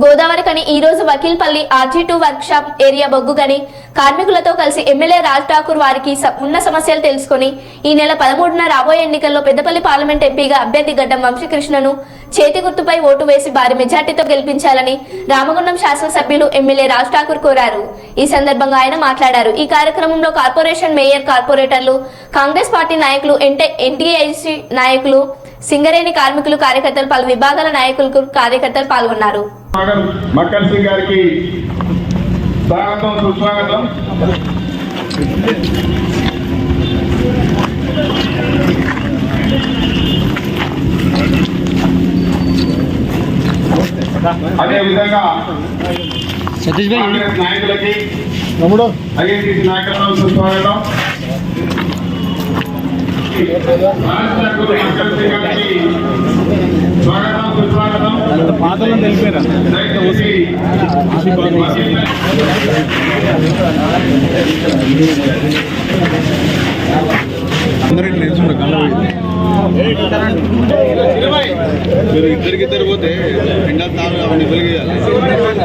గోదావరి కని ఈ రోజు Vakilpalli RG two workshop area బొగ్గుగని కార్మికులతో కలిసి ఎమ్మెల్యే రాజ్ ఠాకూర్ వారికి ఉన్న సమస్యలు తెలుసుకుని ఈ నెల పదమూడున రాబోయే ఎన్నికల్లో పెద్దపల్లి పార్లమెంట్ ఎంపీగా అభ్యర్థి గడ్డం వంశీకృష్ణను చేతి గుర్తుపై ఓటు వేసి భారీ మెజార్టీతో గెలిపించాలని రామగుండం శాసనసభ్యులు ఎమ్మెల్యే రాజ్ ఠాకూర్ కోరారు. ఈ సందర్భంగా ఆయన మాట్లాడారు. ఈ కార్యక్రమంలో కార్పొరేషన్ మేయర్ కార్పొరేటర్లు కాంగ్రెస్ పార్టీ నాయకులు ఎన్టీఐసి నాయకులు సింగరేణి కార్మికులు కార్యకర్తలు పలు విభాగాల నాయకులు కార్యకర్తలు పాల్గొన్నారు. సింగ్ గారికి స్వాగతం సుస్వాగతం. అదే విధంగా సతీష్ భాయ్ కాంగ్రెస్ నాయకులకి తమ్ముడు. ఐఎన్టీసీ నాయకులను సుస్వాగతం. రాష్ట్ర స్వాగతం సుస్వాగతం. పాతలో తెలిపారా? మీరు ఇద్దరికిద్దరు పోతే రెండో తాను అవన్నీ వెలిగేయాలి.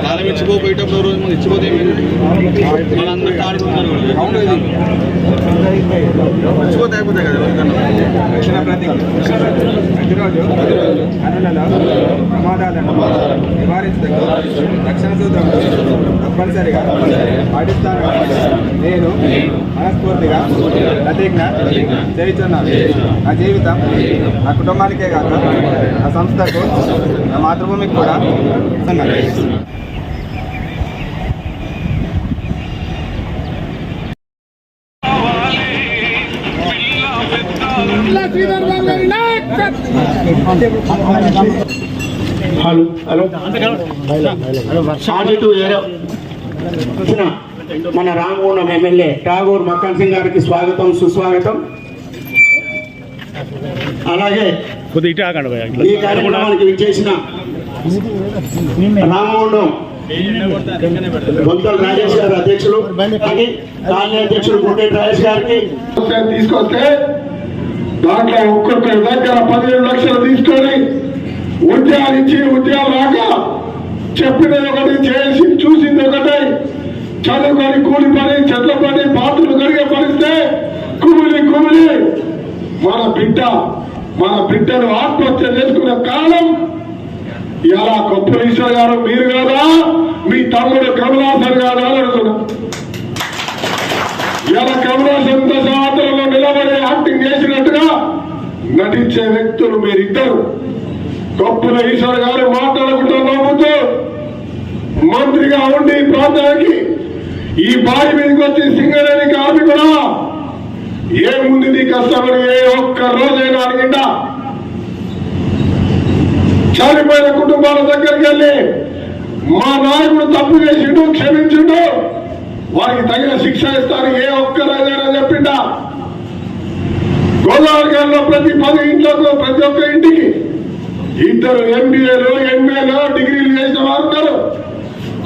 తాళం ఇచ్చిపోయేటప్పుడు రోజు ముందు ఇచ్చిపోతే వాళ్ళందరూ ఆడుకుంటారు ఇచ్చిపోతే అయిపోతాయి కదా ప్రతిరోజు. ప్రమాదాలను నివారించడం రక్షణ సూత్రం తప్పనిసరిగా పాటిస్తాను నేను మనస్ఫూర్తిగా ప్రతిజ్ఞ చేయుచున్నాను నా జీవితం నా కుటుంబానికే కాక నా సంస్థకు నా మాతృభూమికి కూడా సంఘటిస్తున్నాను. Hello hello. ఆడిటు ఏరో. వచ్చిన మన రామగుండం ఎమ్మెల్యే ఠాగూర్ మక్కన్ సింగ్ గారికి స్వాగతం సుస్వాగతం. అలాగే. ఈ కార్యక్రమానికి విచ్చేసిన రామగుండం బొంతల రాజేష్ గారు అధ్యక్షులు అలాగే కాలనీ అధ్యక్షులు గుండె రాజేష్ గారికి. తీసుకొస్తే దాంట్లో ఒక్కొక్కరి దగ్గర పదిహేడు లక్షలు తీసుకొని ఉద్యోగాలు ఇచ్చి ఉద్యోగాలు రాక చెప్పినది ఒకటి చేసి చూసింది ఒకటే. చదువుకొని కూలి పని చెట్ల పని పాత్రలు కడిగే పరిస్తే కుమిలి కుమిలి. మన బిడ్డ మన బిడ్డను ఆత్మహత్య చేసుకునే కారణం ఇలా కప్పులు గారు మీరు కాదా? మీ తమ్ముడు కమలాసన్ కాదా అని అడుగుతున్నా. ఇలా కమలాసన్ దశావతారంలో నిలబడి యాక్టింగ్ చేసినట్టుగా నటించే వ్యక్తులు మీరిద్దరు. గొప్పల ఈశ్వర్ గారు మాట్లాడుకుంటూ నవ్వుతూ మంత్రిగా ఉండి ఈ ప్రాంతానికి ఈ బావి మీదకి వచ్చి సింగరేణి కార్మికుడా ఏముంది నీ కష్టమని ఏ ఒక్క రోజైనా అడిగిందా? చనిపోయిన కుటుంబాల దగ్గరికి వెళ్ళి మా నాయకుడు తప్పు చేసిండు క్షమించిండు వారికి తగిన శిక్ష ఇస్తాను ఏ ఒక్క రోజైనా చెప్పిండా? గోదావరి గారిలో ప్రతి పది ఇంట్లకు ప్రతి ఒక్క ఇంటికి ఇద్దరు ఎంబీఏలు ఎంఏలు డిగ్రీలు చేసిన వారు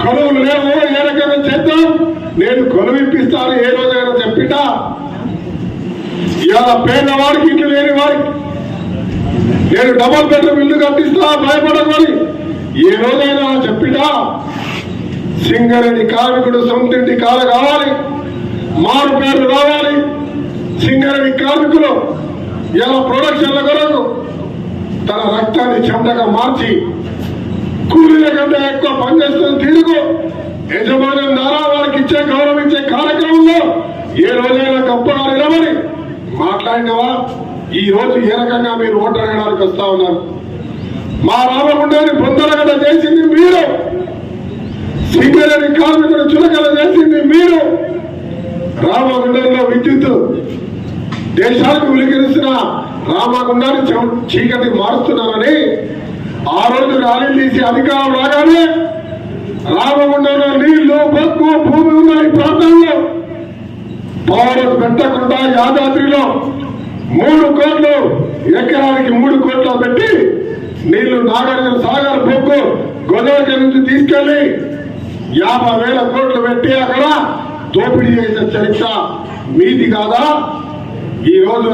కొలువులు లేవు ఏ రకంగా చేద్దాం? నేను కొలువు ఇప్పిస్తాను ఏ రోజైనా చెప్పిట ఇలా పేదవాడికి ఇంటి లేని వారికి నేను డబల్ బెడ్రూమ్ ఇల్లు కట్టిస్తా భయపడమని ఏ రోజైనా చెప్పిట సింగరేణి కార్మికుడు సొంతింటి కాల కావాలి. మారు పేర్లు రావాలి. సింగరేణి కార్మికులు ఇలా ప్రొడక్షన్ల కొరకు తన రక్తాన్ని చెమటగా మార్చి కూలీల కంటే ఎక్కువ పనిచేస్తున్న తీరుకు యజమాని ద్వారా వారికి ఇచ్చే గౌరవం ఇచ్చే కార్యక్రమంలో ఏ రోజైనా గొప్పగా నిలబడి మాట్లాడినవా? ఈ రోజు ఏ రకంగా మీరు ఓటు అడగడానికి వస్తా ఉన్నారు? మా రామగుండని పొందరగడ చేసింది మీరు. సింగరేణి కార్మికుడు చులకల చేసింది మీరు. రామగుండంలో విద్యుత్ దేశాలకు విలిగిరిసిన రామగుండాన్ని చీకటి మారుస్తున్నారని ఆ రోజు ర్యాలీ తీసి అధికారం రాగానే రామగుండంలో నీళ్ళు బొక్కు భూమి ఉన్న ఈ ప్రాంతంలో. పౌరులు పెట్టకుండా యాదాద్రిలో మూడు కోట్లు ఎకరానికి మూడు కోట్లు పెట్టి నీళ్ళు నాగార్జున సాగర్ బొక్కు గోదావరి నుంచి తీసుకెళ్ళి యాభై వేల కోట్లు పెట్టి అక్కడ దోపిడీ చేసిన చరిత్ర మీది కాదా? ఈ రోజు